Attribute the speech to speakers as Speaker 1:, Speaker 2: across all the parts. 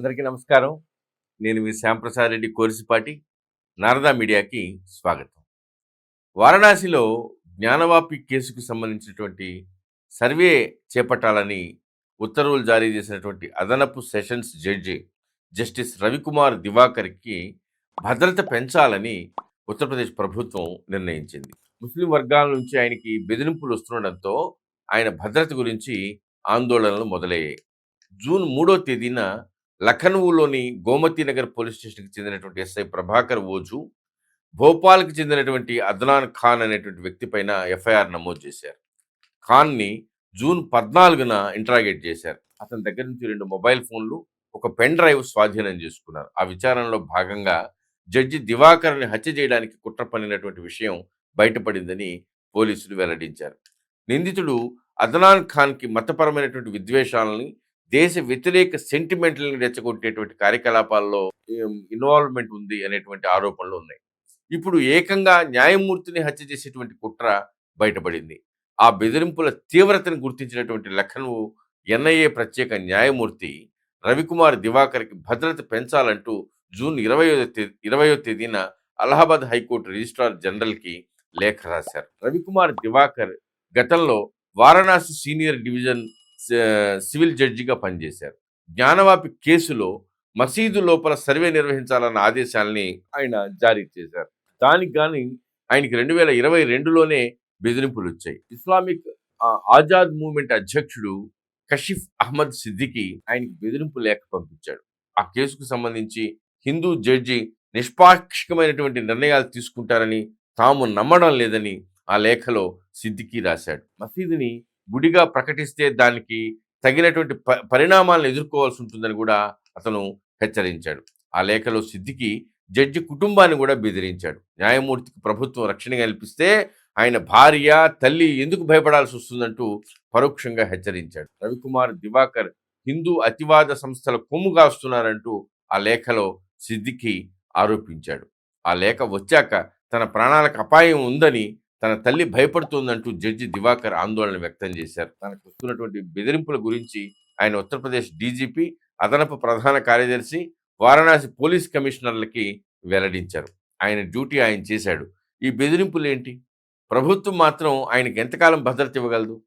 Speaker 1: అందరికీ నమస్కారం. నేను మీ శ్యాంప్రసాద్ రెడ్డి కోరిసిపాటి నారదా మీడియాకి స్వాగతం. వారణాసిలో జ్ఞానవాపి కేసుకు సంబంధించినటువంటి సర్వే చేపట్టాలని ఉత్తర్వులు జారీ చేసినటువంటి అదనపు సెషన్స్ జడ్జి జస్టిస్ రవికుమార్ దివాకర్కి భద్రత పెంచాలని ఉత్తరప్రదేశ్ ప్రభుత్వం నిర్ణయించింది. ముస్లిం వర్గాల నుంచి ఆయనకి బెదిరింపులు వస్తుండడంతో ఆయన భద్రత గురించి ఆందోళనలు మొదలయ్యాయి. జూన్ మూడో తేదీన లఖనవులోని గోమతి నగర్ పోలీస్ స్టేషన్కి చెందినటువంటి ఎస్ఐ ప్రభాకర్ ఓజు భోపాల్కి చెందినటువంటి అద్నాన్ ఖాన్ అనేటువంటి వ్యక్తి పైన ఎఫ్ఐఆర్ నమోదు చేశారు. ఖాన్ని జూన్ పద్నాలుగున ఇంటరాగేట్ చేశారు. అతని దగ్గర నుంచి రెండు మొబైల్ ఫోన్లు ఒక పెన్ డ్రైవ్ స్వాధీనం చేసుకున్నారు. ఆ విచారణలో భాగంగా జడ్జి దివాకర్ని హత్య చేయడానికి కుట్ర పన్నినటువంటి విషయం బయటపడిందని పోలీసులు వెల్లడించారు. నిందితుడు అదనాన్ ఖాన్కి మతపరమైనటువంటి విద్వేషాలని దేశ వ్యతిరేక సెంటిమెంట్లను రెచ్చగొట్టేటువంటి కార్యకలాపాల్లో ఇన్వాల్వ్మెంట్ ఉంది అనేటువంటి ఆరోపణలు ఉన్నాయి. ఇప్పుడు ఏకంగా న్యాయమూర్తిని హత్య చేసేటువంటి కుట్ర బయటపడింది. ఆ బెదిరింపుల తీవ్రతను గుర్తించినటువంటి లఖనవు ఎన్ఐఏ ప్రత్యేక న్యాయమూర్తి రవికుమార్ దివాకర్కి భద్రత పెంచాలంటూ జూన్ ఇరవయో తేదీ ఇరవయో తేదీన అలహాబాద్ హైకోర్టు రిజిస్ట్రార్ జనరల్కి లేఖ రాశారు. రవికుమార్ దివాకర్ గతంలో వారణాసి సీనియర్ డివిజన్ సివిల్ జడ్జిగా పనిచేశారు. జ్ఞానవాపి కేసులో మసీదు లోపల సర్వే నిర్వహించాలన్న ఆదేశాలని ఆయన జారీ చేశారు. దానికి కానీ ఆయనకి రెండు వేల ఇరవై రెండులోనే బెదిరింపులు వచ్చాయి ఇస్లామిక్ ఆజాద్ మూవ్మెంట్ అధ్యక్షుడు కషిఫ్ అహ్మద్ సిద్దికి ఆయనకి బెదిరింపు లేఖ పంపించాడు. ఆ కేసుకు సంబంధించి హిందూ జడ్జి నిష్పాక్షికమైనటువంటి నిర్ణయాలు తీసుకుంటారని తాము నమ్మడం లేదని ఆ లేఖలో సిద్దికి రాశాడు. మసీదుని గుడిగా ప్రకటిస్తే దానికి తగినటువంటి ప పరిణామాలను ఎదుర్కోవాల్సి ఉంటుందని కూడా అతను హెచ్చరించాడు. ఆ లేఖలో సిద్దికి జడ్జి కుటుంబాన్ని కూడా బెదిరించాడు. న్యాయమూర్తికి ప్రభుత్వం రక్షణ కల్పిస్తే ఆయన భార్య తల్లి ఎందుకు భయపడాల్సి వస్తుందంటూ పరోక్షంగా హెచ్చరించాడు. రవికుమార్ దివాకర్ హిందూ అతివాద సంస్థల కొమ్ముగాస్తున్నారంటూ ఆ లేఖలో సిద్దికి ఆరోపించాడు. ఆ లేఖ వచ్చాక తన ప్రాణాలకు అపాయం ఉందని తన తల్లి భయపడుతోందంటూ జడ్జి దివాకర్ ఆందోళన వ్యక్తం చేశారు. తనకు వస్తున్నటువంటి బెదిరింపుల గురించి ఆయన ఉత్తరప్రదేశ్ డీజీపీ అదనపు ప్రధాన కార్యదర్శి వారణాసి పోలీస్ కమిషనర్లకి వెల్లడించారు. ఆయన డ్యూటీ ఆయన చేశాడు. ఈ బెదిరింపులు ఏంటి? ప్రభుత్వం మాత్రం ఆయనకి ఎంతకాలం భద్రత ఇవ్వగలదు?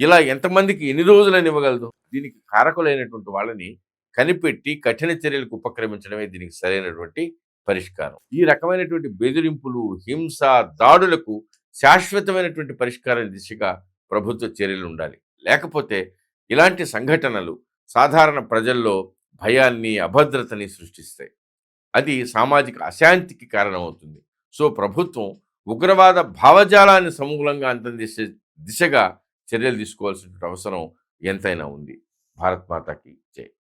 Speaker 1: ఇలా ఎంతమందికి ఎన్ని రోజులని ఇవ్వగలదు? దీనికి కారకులైనటువంటి వాళ్ళని కనిపెట్టి కఠిన చర్యలకు ఉపక్రమించడమే దీనికి సరైనటువంటి పరిష్కారం. ఈ రకమైనటువంటి బెదిరింపులు హింస దాడులకు శాశ్వతమైనటువంటి పరిష్కార దిశగా ప్రభుత్వ చర్యలు ఉండాలి. లేకపోతే ఇలాంటి సంఘటనలు సాధారణ ప్రజల్లో భయాన్ని అభద్రతని సృష్టిస్తాయి. అది సామాజిక అశాంతికి కారణమవుతుంది. సో ప్రభుత్వం ఉగ్రవాద భావజాలాన్ని సమూలంగా అంతర్దిశ దిశగా చర్యలు తీసుకోవాల్సిన అవసరం ఎంతైనా ఉంది. భారత్ మాతాకి జై.